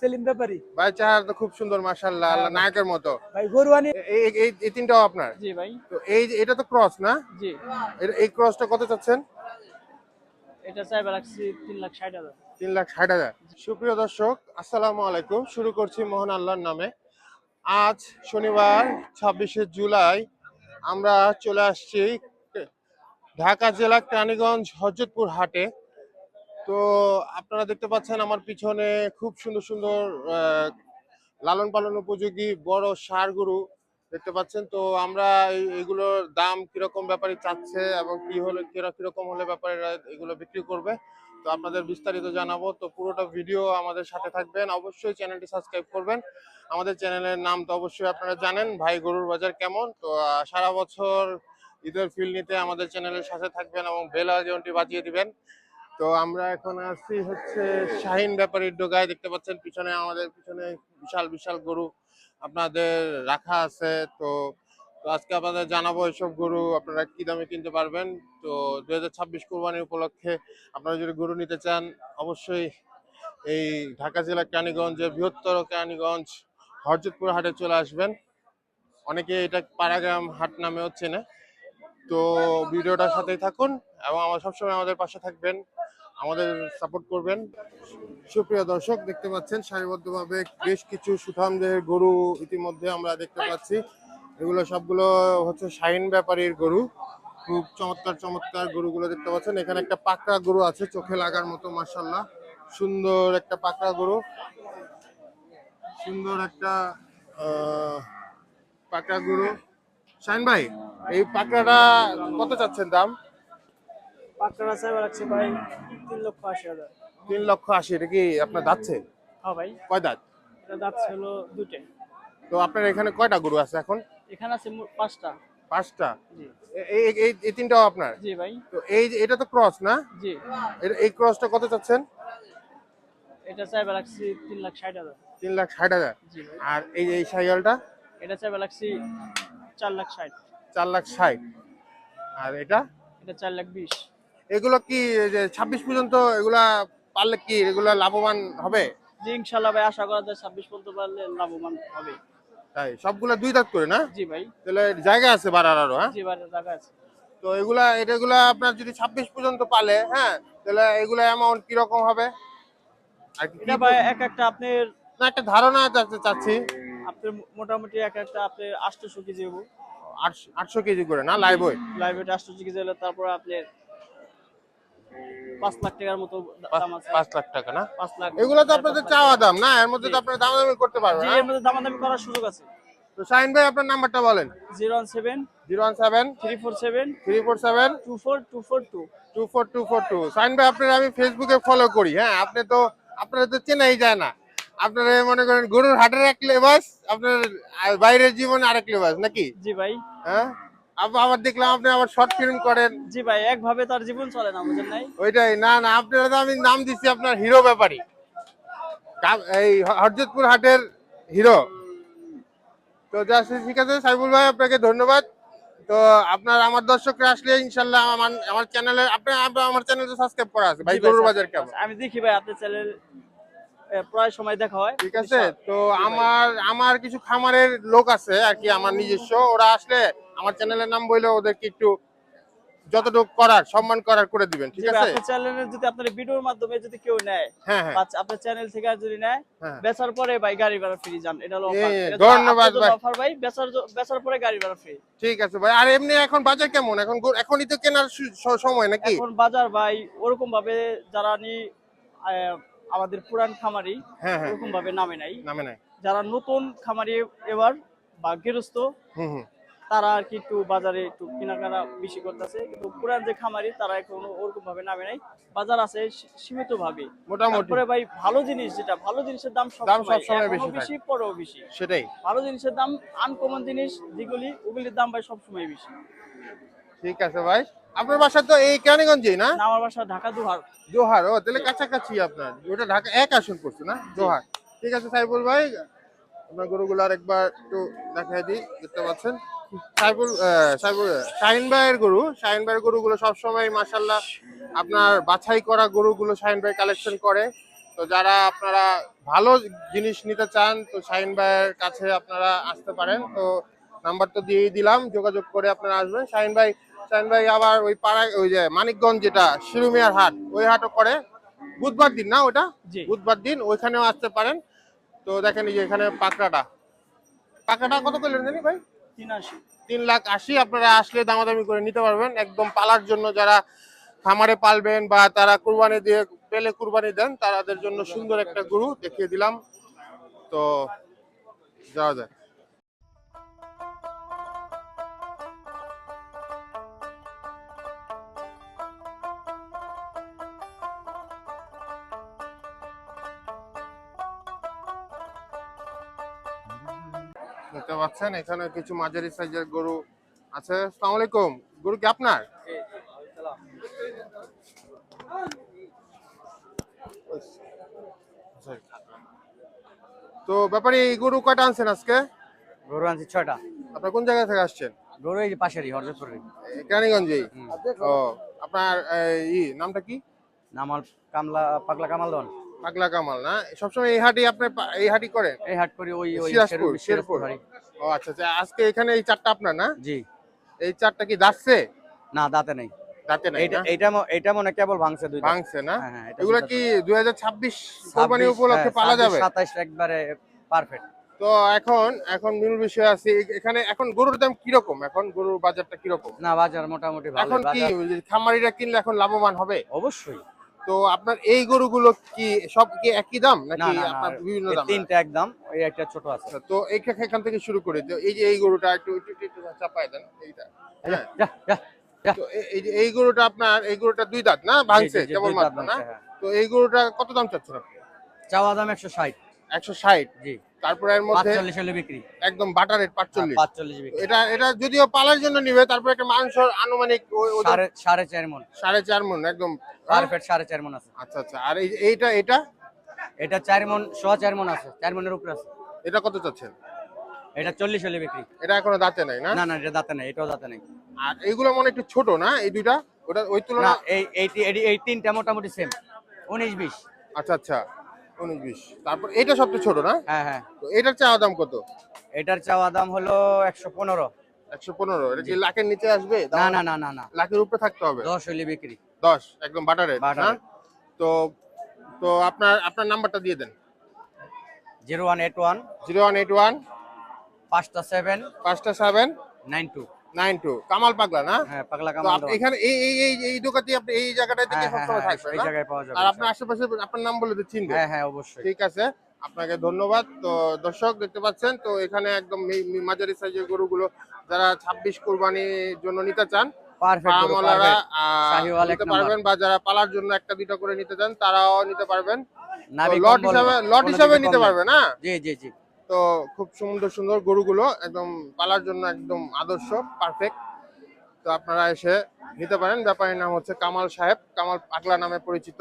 সেলিম ব্যাপারী। ভাই চেহারা তো খুব সুন্দর মাশাল্লাহ আল্লাহ নায়কের মতো। ভাই গরু এই এই- এই তিনটাও আপনার? জি ভাই। তো এই এটা তো ক্রস না? জি। এই ক্রসটা কত চাচ্ছেন? এটা চাইবা রাখছি তিন লাখ ষাট হাজার। তিন লাখ ষাট হাজার। সুপ্রিয় দর্শক আসসালামু আলাইকুম। শুরু করছি মোহন আল্লাহর নামে। আজ শনিবার ছাব্বিশে জুলাই। আমরা চলে আসছি ঢাকা জেলা কেরানীগঞ্জ হজরতপুর হাটে। তো আপনারা দেখতে পাচ্ছেন আমার পিছনে খুব সুন্দর সুন্দর লালন পালন উপযোগী বড় ষাঁড় গরু দেখতে পাচ্ছেন। তো আমরা এগুলোর দাম কীরকম ব্যাপারে চাচ্ছে এবং কি হলে, কিরা- কীরকম হলে ব্যাপারে এগুলো বিক্রি করবে, তো আপনাদের বিস্তারিত জানাব। তো পুরোটা ভিডিও আমাদের সাথে থাকবেন। অবশ্যই চ্যানেলটি সাবস্ক্রাইব করবেন। আমাদের চ্যানেলের নাম তো অবশ্যই আপনারা জানেন, ভাই গরুর বাজার কেমন? তো সারা বছর ঈদের ফিল নিতে আমাদের চ্যানেলের সাথে থাকবেন এবং বেল আইকনটি বাজিয়ে দিবেন। তো আমরা এখন আসছি হচ্ছে শাহিন ব্যাপারীর ডোগায়। দেখতে পাচ্ছেন পিছনে আমাদের পিছনে বিশাল বিশাল গরু আপনাদের রাখা আছে। তো তো আজকে আপনাদের জানাব এসব গরু আপনারা কি দামে কিনতে পারবেন। তো দুই হাজার ছাব্বিশ কোরবানির উপলক্ষে আপনারা যদি গরু নিতে চান, অবশ্যই এই ঢাকা জেলার কেরানীগঞ্জের বৃহত্তর কেরানীগঞ্জ হরজতপুর হাটে চলে আসবেন। অনেকে এটা পাড়াগ্রাম হাট নামেও চেনে। তো ভিডিওটার সাথেই থাকুন এবং আমার সবসময় আমাদের পাশে থাকবেন। আমাদের সাপোর্ট করবেন। সুপ্রিয় দর্শক, দেখতে পাচ্ছেন, সারিবদ্ধভাবে বেশ কিছু সুঠাম দেহের গরু ইতিমধ্যে আমরা দেখতে পাচ্ছি। এগুলো সবগুলো হচ্ছে শাইন ব্যাপারীর গরু। খুব চমৎকার চমৎকার গরুগুলো দেখতে পাচ্ছেন। এখানে একটা পাকড়া গরু আছে, চোখে লাগার মতো মার্শাল্লাহ সুন্দর একটা পাকড়া গরু। সুন্দর একটা পাকড়া গরু। শাইন ভাই, এই পাকড়াটা কত চাচ্ছেন দাম? ভাই। তিন লক্ষ আশি হাজার। তিন লক্ষ আশি এটা কি আপনার যাচ্ছে হ্যাঁ ভাই। কয় দাঁত? এটা যাচ্ছে হলো দুইটাই তো আপনার এখানে কয়টা গরু আছে এখন? এখানে আছে মোট পাঁচটা। পাঁচটা? এই এই এই তিনটাও আপনার? জি ভাই। তো এই এটা তো ক্রস না? জি। এই ক্রসটা কত চাচ্ছেন? এটা চাইবা রাখছি তিন লাখ ষাট হাজার। তিন লাখ ষাট হাজার? আর এই যে এই সাইকেলটা? এটা চাইবা রাখছি চার লাখ ষাট। চার লাখ ষাট। আর এটা? এটা চার লাখ বিশ। এগুলো কি ছাব্বিশ পর্যন্ত এগুলা পারলে কি এগুলা লাভবান হবে? জি ইনশাল্লাহ ভাই আশা করা যায় ছাব্বিশ পর্যন্ত পারলে লাভবান হবে। তাই সবগুলা দুই দাঁত করে না? জি ভাই। তাহলে জায়গা আছে বাড়ার আরও হ্যাঁ? জি ভাই জায়গা আছে। তো এগুলা এগুলা আপনার যদি ছাব্বিশ পর্যন্ত পালে হ্যাঁ তাহলে এগুলা অ্যামাউন্ট কীরকম হবে? আর এটা ভাই এক একটা আপনার না একটা ধারণা চাচ্ছি চাচ্ছি। আপনার মোটামুটি এক একটা আপনার আটশোশো কেজি হব আটশো- আটশো কেজি করে না লাইভ ওয়েট লাইব্রেরি আটশো কেজি হলে তারপর আপনার পাঁচ লাখ টাকার মতো দাম আছে। পাঁচ লাখ টাকা না? পাঁচ লাখ এগুলো তো আপনাদের চাওয়া দাম না? এর মধ্যে তো আপনারা দামাদামি করতে পারবেন এর মধ্যে দামাদামি করার সুযোগ আছে। তো শাহিন ভাই আপনার নাম্বারটা বলেন। Zero one seven zero one seven three four seven three four seven two four two four two. Two four two four two. Shahin ভাই আপনার আমি ফেসবুকে ফলো করি হ্যাঁ? আপনি তো আপনারা তো চেনাই যায় না। আপনারা মনে করেন গরুর হাটের এক লেবাস আপনার বাইরের জীবনে আরেক লেবাস নাকি? জি ভাই। হ্যাঁ? আবার দেখলাম আপনি আবার শর্ট ফিল্ম করেন। জি ভাই একভাবে তার জীবন চলে না বুঝেন নাই? ওইটাই না না আপনারা তো আমি নাম দিচ্ছি আপনার হিরো ব্যাপারী এই হরজতপুর হাটের হিরো তো যাচ্ছে ঠিক আছে সাইবুল ভাই আপনাকে ধন্যবাদ। তো আপনার আমার দর্শকরা আসলে ইনশাল্লাহ আমার আমার চ্যানেলে আপনি আমার চ্যানেলে সাবস্ক্রাইব করা আছে। ভাই ভাই, গরুর বাজার কেমন? আমি দেখি ভাই আপনার চ্যানেল প্রায় সময় দেখা হয়। ঠিক আছে তো আমার আমার কিছু খামারের লোক আছে আর কি আমার নিজস্ব। ওরা আসলে আমার চ্যানেলের নাম বললে ওদেরকে একটু যতটুকু করার সম্মান করার করে দিবেন ঠিক আছে? আপনার চ্যানেলের যদি আপনার ভিডিওর মাধ্যমে যদি কেউ নেয় হ্যাঁ হ্যাঁ। আপনার চ্যানেল থেকে যদি নেয় হ্যাঁ। বেচার পরে ভাই গাড়ি ভাড়া ফ্রি যান এটা হলো অফার ধন্যবাদ ভাই। অফার ভাই বেচার বেচার পরে গাড়ি ভাড়া ফ্রি ঠিক আছে ভাই আর এমনি এখন বাজার কেমন? এখন এখনই তো কেনার সময় নাকি? এখন বাজার ভাই ওরকম ভাবে যারা নি আমাদের পুরান খামারি হ্যাঁ ওরকম ভাবে নামে নাই। নামে নাই। যারা নতুন খামারি এবার বা গৃহস্থ হুম হুম। তারা আর কি একটু বাজারে একটু কেনাকাটা বেশি করতেছে কিন্তু পুরান যে খামারি তারা এখন ওরকম ভাবে নামে নাই। বাজার আছে সীমিত ভাবে মোটামুটি। ভাই ভালো জিনিস যেটা ভালো জিনিসের দাম সবসময় বেশি বেশি পরেও বেশি। সেটাই। ভালো জিনিসের দাম আনকমন জিনিস যেগুলি ওগুলির দাম ভাই সবসময় বেশি। ঠিক আছে ভাই। আপনার বাসা তো এই কেরানীগঞ্জেই না? আমার বাসা ঢাকা দুহার। জোহার ও তাহলে কাছাকাছি আপনার। ওটা ঢাকা এক আসন করছে না? জোহার ঠিক আছে সাইবুল ভাই আপনার গরুগুলো আর একবার একটু দেখাই দিই দেখতে পাচ্ছেন? সাইবুল আহ, সাইবুল শাহিন ভাইয়ের গরু। শাহিন ভাইয়ের গরুগুলো সবসময় মাসাল্লাহ আপনার বাছাই করা গরুগুলো শাহিন ভাই কালেকশন করে। তো যারা আপনারা ভালো জিনিস নিতে চান তো শাহিন ভাইয়ের কাছে আপনারা আসতে পারেন। তো নাম্বার তো দিয়েই দিলাম যোগাযোগ করে আপনারা আসবেন। শাহিন ভাই শাহিন ভাই আবার ওই পাড়ায় ওই যে মানিকগঞ্জ যেটা শিরুমিয়ার হাট ওই হাটও করে। বুধবার দিন না ওটা? জি। বুধবার দিন ওইখানেও আসতে পারেন। তো দেখেন এই যে এখানে পাকড়াটা। পাকড়াটা কত করলেন জানি ভাই? তিন লাখ আশি, আপনারা আসলে দামাদামি করে নিতে পারবেন। একদম পালার জন্য যারা খামারে পালবেন বা তারা কুরবানি দিয়ে পেলে কুরবানি দেন, তাদের জন্য সুন্দর একটা গরু দেখিয়ে দিলাম। তো যাওয়া যায় পাচ্ছেন এখানে কিছু মাঝারি সাইজের গরু আছে। আসসালামু আলাইকুম। গরু কি আপনার? তো ব্যাপারে এই গরু কয়টা আনছেন আজকে? গরু আনছি ছয়টা। আপনার কোন জায়গা থেকে আসছেন? গরু এই পাশেরই হরজতপুরের এই কেরানীগঞ্জেই ও আপনার ই নামটা কি? নামাল কামলা পাগলা কামাল দন পাগলা কামাল না? সবসময় এই হাটই আপনি এই হাটই করেন? এই হাট করি ওই ওই শেরপুর- শেরপুর। ও আচ্ছা আচ্ছা আজকে এখানে এই চারটা আপনার না? জি। এই চারটা কি দাঁতছে? না দাঁতে নেই। দাঁতে মনে কেবল ভাঙছে দুই ভাঙছে না? হ্যাঁ, হ্যাঁ, এগুলা কি দুই হাজার ছাব্বিশ কোরবানি 26, উপলক্ষে হ্যাঁ, পালা যাবে? 27 একবারে পারফেক্ট তো এখন এখন মূল বিষয় আছে এখানে এখন গরুর দাম কীরকম? এখন গরুর বাজারটা কীরকম? না বাজার মোটামুটি ভালো এখন কি খামারিরা কিনলে এখন লাভবান হবে? অবশ্যই। তো আপনার এই গরুগুলো কি সব কি একই দাম নাকি আপনার বিভিন্ন দাম তিনটা একদম এই একটা ছোট আছে। তো এখান থেকে শুরু করে তো এই যে এই গরুটা একটু একটু একটু দেন এইটা। হ্যাঁ। তো এই- এই যে এই গরুটা আপনার এই গরুটা দুই দাঁত না? ভাঙছে কেবল মাত্র না? হ্যাঁ। তো এই গরুটা কত দাম চাচ্ছেন আপনি? চাওয়া দাম একশো ষাট। একশো ষাট। জি। তারপরে এর মধ্যে পাঁচচল্লিশ হলে বিক্রি। একদম বাটার রেট পাঁচচল্লিশ পাঁচচল্লিশ বিক্রি। এটা এটা যদিও পালার জন্য নিবে তারপরে একটা মাংস আনুমানিক সাড়ে চার মন। সাড়ে চার মন একদম। পারফেক্ট সাড়ে চার মন আছে। আচ্ছা আচ্ছা। আর এই এইটা এটা? এটা চার মন সোয়া চার মন আছে। চার মনের উপরে আছে। এটা কত চাচ্ছেন? এটা চল্লিশ হলে বিক্রি। এটা এখনও দাঁতে নাই না? না না এটা দাঁতে নেই এটাও দাঁতে নেই। আর এইগুলো মনে হয় একটু ছোট না? এই দুইটা? ওটা ওই তুলনা এই- এই তিনটা মোটামুটি সেম উনিশ বিশ। আচ্ছা আচ্ছা। উনিশ বিশ। তারপর এটা সবচেয়ে ছোট না? হ্যাঁ হ্যাঁ। তো এটার চাওয়া দাম কত? এটার চাওয়া দাম হলো একশো পনেরো। একশো পনেরো। এটা কি লাখের নিচে আসবে? না না না না না। লাখের উপরে থাকতে হবে? দশ হলে বিক্রি। দশ একদম বাটারে না? তো তো আপনার আপনার নাম্বারটা দিয়ে দেন। Zero one eight one zero one eight one পাঁচটা সেভেন পাঁচটা seven nine two. Nine two. Kamal পাগলা না? হ্যাঁ পাগলা কামাল এখানে এই এই এই এই দোকানটি আপনি এই জায়গাটায় থেকে সবসময় থাকবেন এই জায়গায় পাওয়া যাবে আর আপনার আশেপাশে আপনার নাম বলে তো চিনবে হ্যাঁ হ্যাঁ অবশ্যই। ঠিক আছে আপনাকে ধন্যবাদ। তো দর্শক দেখতে পাচ্ছেন তো এখানে একদম মাঝারি সাইজের গরুগুলো যারা ছাব্বিশ কোরবানির জন্য নিতে চান নিতে পারবেন বা যারা পালার জন্য একটা দুটো করে নিতে চান তারাও নিতে পারবেন। লট হিসাবে লট হিসাবে নিতে পারবে না? জি জি জি। তো খুব সুন্দর সুন্দর গরুগুলো একদম পালার জন্য একদম আদর্শ পারফেক্ট তো আপনারা এসে নিতে পারেন। ব্যাপারীর নাম হচ্ছে কামাল সাহেব। কামাল পাগলা নামে পরিচিত।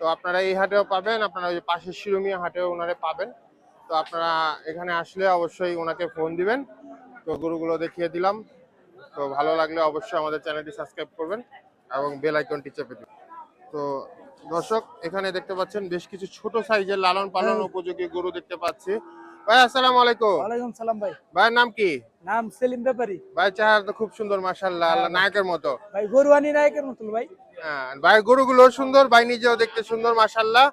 তো আপনারা এই হাটেও পাবেন আপনারা ওই যে পাশের শিরোমিয়া হাটেও ওনারে পাবেন। তো আপনারা এখানে আসলে অবশ্যই ওনাকে ফোন দিবেন। তো গরুগুলো দেখিয়ে দিলাম। তো ভালো লাগলে অবশ্যই আমাদের চ্যানেলটি সাবস্ক্রাইব করবেন এবং বেল আইকনটি চেপে দিন তো দর্শক এখানে দেখতে পাচ্ছেন বেশ কিছু ছোট সাইজের লালন পালন উপযোগী গরু দেখতে পাচ্ছি। ভাই আসসালামু আলাইকুম। ওয়ালাইকুম সালাম ভাই। ভাইয়ের নাম কি? নাম সেলিম ব্যাপারী। ভাই চেহারা তো খুব সুন্দর মাশাল্লাহ আল্লাহ নায়কের মতো। ভাই গরুয়ানি নায়কের মতন ভাই। হ্যাঁ, ভাই গরুগুলো সুন্দর ভাই নিজেও দেখতে সুন্দর মাশাল্লাহ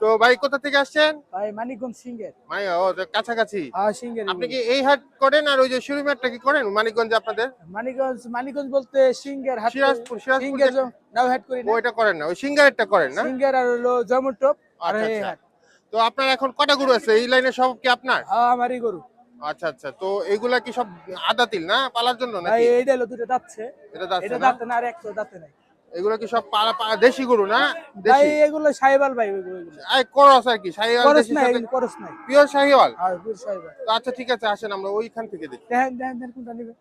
তো ভাই কোথা থেকে আসছেন? ভাই মানিকগঞ্জ সিঙ্গের ভাই ও কাছাকাছি। হ্যাঁ সিঙ্গের আপনি কি এই হাট করেন আর ওই যে শিরুমিয়ারটা কি করেন মানিকগঞ্জে আপনাদের? মানিকগঞ্জ মানিকগঞ্জ বলতে সিঙ্গের হাট সিরাজপুর সিরাজপুর সিঙ্গের নাও হাট করি না। ওইটা করেন না ওই সিঙ্গারেরটা করেন না? সিঙ্গের আর হলো জমটপ আর আচ্ছা এই আচ্ছা। হাট। তো আপনার এখন কটা গরু আছে? এই লাইনে সব কি আপনার? হ্যাঁ আমারই গরু। আচ্ছা আচ্ছা। তো এগুলা কি সব আদাতিল না পালার জন্য নাকি? এইটা হলো দুটো দাঁতছে। এটা না? দাঁতে না আর একটা দাঁতে নাই। এগুলো কি সব পালা দেশি গরু না? ভাই এগুলো সাইবাল ভাই এই করস আর কি শাহিওয়াল করস এগুলো করস নাই। পিওর শাহিওয়াল আর পুরো সাইবাল তো আচ্ছা ঠিক আছে আসেন আমরা ওইখান থেকে দেখি। দেখেন দেখেন কোনটা নিবে।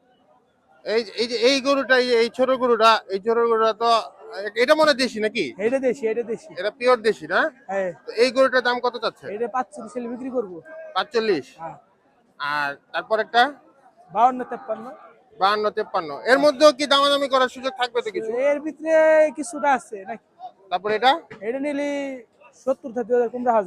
এই এই যে এই গরুটা এই ছোট গরুটা এই ছোট গরুটা তো এটা মনে দেশি নাকি? এটা দেশি এটা দেশি। এটা পিওর দেশি না? হ্যাঁ। তো এই গরুটার দাম কত চাচ্ছে? এটা পাঁচচল্লিশ সেলে বিক্রি করব। পাঁচচল্লিশ? হ্যাঁ। আর তারপর একটা? বাউন্ন তেপ্পান্ন। বাহান্ন তেপ্পান্ন। এর মধ্যেও কি দামাদামি করার সুযোগ থাকবে তো কিছু? এর ভিতরে কিছুটা আছে নাকি তারপর এটা? এটা নিলি সত্তর থেকে হাজার কম রাখা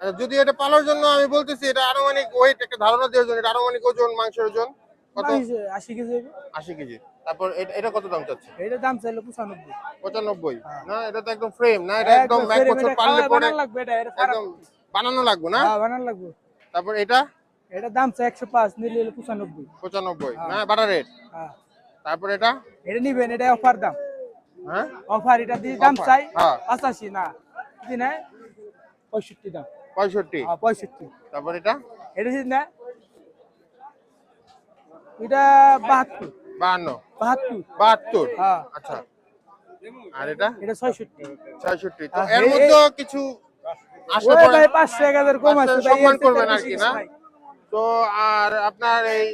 আচ্ছা, যদি এটা পালার জন্য আমি বলতেছি এটা আনুমানিক ওয়েট একটা ধারণা দেওয়ার জন্য এটা আনুমানিক ওজন মাংসের ওজন? কত? আশি কেজি আশি কেজি। তারপর এটা- এটা কত দাম চাচ্ছে এটার দাম চাইলে পঁচানব্বই। পঁচানব্বই? হ্যাঁ। না এটা তো একদম ফ্রেম না? এটা একদম এক বছর পারলে পরে লাগবে এটা এটা একদম বানানো লাগবে না? হ্যাঁ বানান লাগবে। তারপর এটা? এটা দাম চাই একশো পাঁচ নিলে হলো পঁচানব্বই। পঁচানব্বই না? বাটা রেট হ্যাঁ। তারপর এটা? এটা নিবেন এটা অফার দাম। হ্যাঁ? অফার এটা দিয়ে দাম চাই হ্যাঁ। পঁচাশি না? যদি না পঁয়ষট্টি দাম। পঁয়ষট্টি। হ্যাঁ পঁয়ষট্টি। তারপর এটা? এটা যদি না? এটা বাহাত্তর। বাহান্ন। বাহাত্তর। বাহাত্তর? হ্যাঁ। আচ্ছা। আর এটা? এটা ছয়ষট্টি। ছয়ষট্টি। তো হ্যাঁ, এর মধ্যে কিছু আসলে ভাই পাঁচশো এক হাজার কম আছে সম্মান করবেন আর কি না তো আর আপনার এই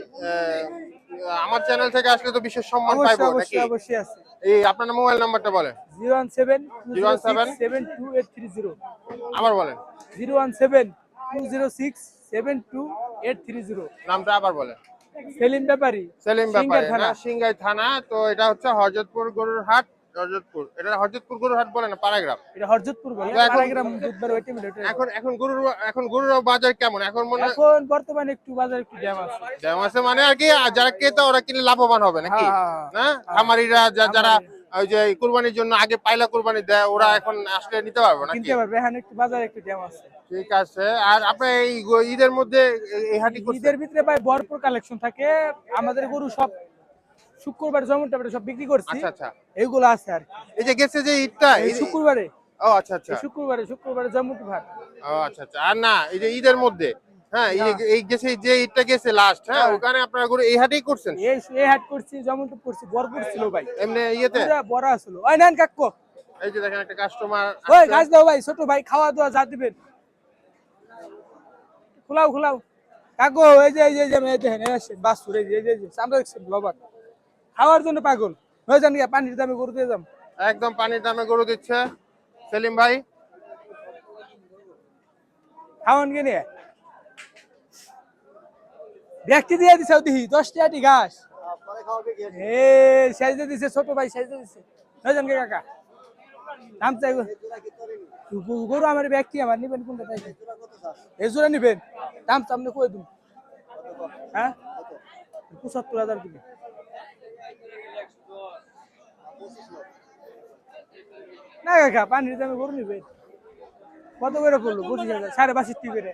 আমার চ্যানেল থেকে আসলে তো বিশেষ সম্মান পাইবো নাকি? অবশ্যই আছে। এই আপনার মোবাইল নাম্বারটা বলেন। Zero one seven zero one seven seven two eight three zero. আবার বলেন। Zero one seven two zero six seven two eight three zero. নামটা আবার বলেন। সেলিম ব্যাপারী সেলিম না সিংগাই থানা তো এটা হচ্ছে গরুর হাট হরজতপুর এটা হরজতপুর গরুর হাট বলে না পাড়াগ্রাম এটা হরজতপুর বলে। পাড়াগ্রাম বুধবার ওই টাইমে এখন এখন গরুর এখন গরুর বাজার কেমন? এখন মনে এখন বর্তমানে একটু বাজার একটু জ্যাম আছে। জ্যাম আছে মানে আর কি যারা ক্রেতা ওরা কিনে লাভবান হবে নাকি? হ্যাঁ, হ্যাঁ, না? খামারিরা যারা ওই যে কুরবানির জন্য আগে পাইলা কুরবানি দেয় ওরা এখন আসলে নিতে পারবে নাকি? কিনতে পারবে এখন একটু বাজার একটু জ্যাম আছে। ঠিক আছে। আর আপনি এই ঈদের মধ্যে এই- ঈদের ভিতরে ভাই ভরপুর কালেকশন থাকে। আমাদের গরু সব শুক্রবার যেমন সব বিক্রি করছি। আচ্ছা আচ্ছা। এইগুলো আছে আর এই যে গেছে যে ঈদটা এই শুক্রবারে। ও আচ্ছা আচ্ছা। শুক্রবারে শুক্রবারে জম্মুটি ভাট ও আচ্ছা আচ্ছা। আর না এই যে ঈদের মধ্যে হ্যাঁ এই গেছে যে ঈদটা গেছে লাস্ট হ্যাঁ হ্যাঁ। ওখানে আপনারা গরু এই হাটেই করছেন? এই এই হাট করছি করছি ভরপুর ছিল ভাই। এমনি ইয়েতে? পুরা বড় ছিল। ওই নেন কাকু। এই যে দেখেন একটা কাস্টমার ওই গাছ দাও ভাই ছোট ভাই খাওয়া দাওয়া যা দিবেন। খোলাও খোলাও। কাকু এই যে এই যে এই যে আসছেন বাসুর এই যে এই যে, আমরা দেখছেন লবাক খাওয়ার জন্য পাগল। হয়ে যান গিয়া পানির দামে গরু দিয়ে যাম। একদম পানির দামে গরু দিচ্ছে। সেলিম ভাই। খাওয়ান কি নিয়ে। ব্যক্তি দিয়ে দিছে দিহি দশ টাটি ঘাস। এ সাইজে দিছে ছোট ভাই সাইজে দিছে। হয়ে যান কাকা। দাম চাই গরু- আমার ব্যক্তি আমার নিবেন, কোনটা তাই এই নিবেন। দাম সামনে কই দিন হ্যাঁ পঁচাত্তর হাজার দিবে না কাকা পানির দামে গরু নিবেন। কত করে পড়ল? পঁচিশ হাজার, সাড়ে বাষট্টি করে।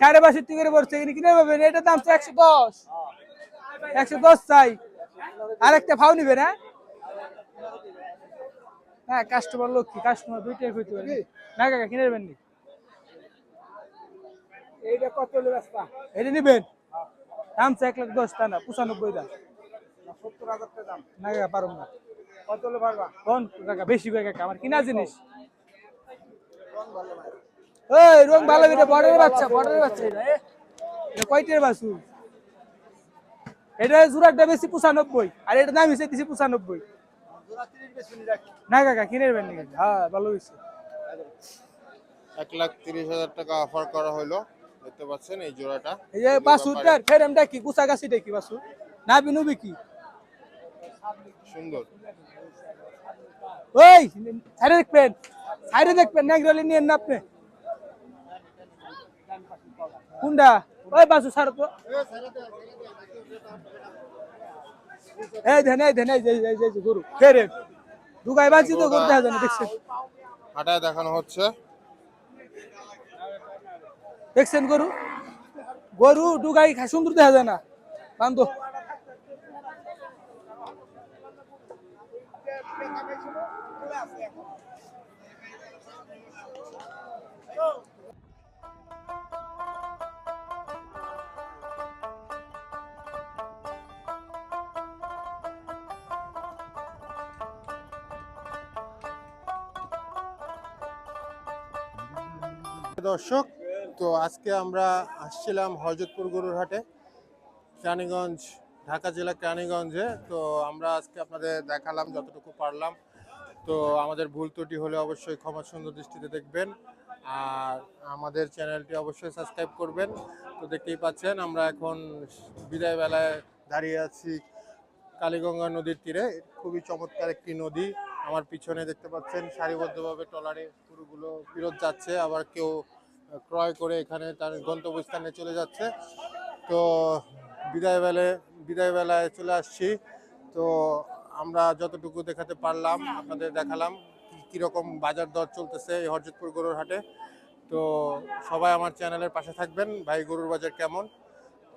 সাড়ে বাষট্টি করে পড়ছে, এখানে কিনে পাবেন? এটার দাম একশো দশ। একশো দশ চাই। আর একটা ফাউ নিবে না হ্যাঁ কাস্টমার লক্ষ্মী কাস্টমার দুইটাই হইতে পারে। না কাকা কিনে নেবেন নি এইটা কত হলো রাস্তা? এটা নিবেন? দাম এক লাখ দশ টা না পঁচানব্বই দাম। সত্তর হাজার দাম। না কাকা পারব না। কত হলে পারবা কোন কাকা বেশি করে কাকা? আমার কিনা জিনিস। ওই রং ভালো বেটা বর্ডারের বাচ্চা বর্ডারের বাচ্চা এটা। এটা কয়টের বাসু এটা জুরাটা বেশি পঁচানব্বই আর এটা দাম হিসেবে দিছি পঁচানব্বই। না কাকা কিনে নেবেন হ্যাঁ ভালো হয়েছে। এক লাখ তিরিশ হাজার টাকা অফার করা হলো দেখতে পাচ্ছেন এই জোড়াটা। এই যে বাসুটার ফের এমটা কি কুচা গাছি দেখি বাসু না বিনুবি কি? সুন্দর। ওই সাইডে দেখবেন সাইডে দেখবেন নাগরালি নিয়ে না আপনি। কোনটা? ওই বাসু সার তো। এই ধেন এই ধেন এই যে এই যে গরু। ফেরে দুগাই বাজি তো গরু দেখা যায় না দেখছেন? হাটায় দেখানো হচ্ছে। দেখছেন গরু? গরু দুগাই খা- সুন্দর দেখা যায় না। বান্ধব দর্শক, তো আজকে আমরা আসছিলাম হরজতপুর গরুর হাটে কেরানীগঞ্জ, ঢাকা জেলা কেরানীগঞ্জে। তো আমরা আজকে আপনাদের দেখালাম, যতটুকু পারলাম। তো আমাদের ভুল ত্রুটি হলে অবশ্যই ক্ষমা সুন্দর দৃষ্টিতে দেখবেন। আর আমাদের চ্যানেলটি অবশ্যই সাবস্ক্রাইব করবেন। তো দেখতেই পাচ্ছেন, আমরা এখন বিদায় বেলায় দাঁড়িয়ে আছি কালীগঙ্গা নদীর তীরে। খুবই চমৎকার একটি নদী। আমার পিছনে দেখতে পাচ্ছেন, সারিবদ্ধভাবে ট্রলারে গরুগুলো ফেরত যাচ্ছে। আবার কেউ ক্রয় করে এখানে তার গন্তব্যস্থানে চলে যাচ্ছে। তো বিদায় বেলায় বিদায় বেলায় চলে আসছি। তো আমরা যতটুকু দেখাতে পারলাম, আপনাদের দেখালাম কি- কীরকম বাজার দর চলতেছে এই হরজতপুর গরুর হাটে। তো সবাই আমার চ্যানেলের পাশে থাকবেন, ভাই গরুর বাজার কেমন?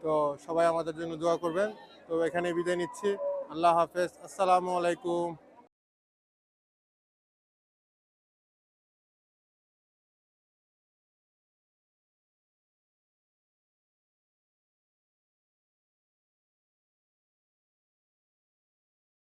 তো সবাই আমাদের জন্য দোয়া করবেন। তো এখানে বিদায় নিচ্ছি। আল্লাহ হাফেজ। আসসালামু আলাইকুম।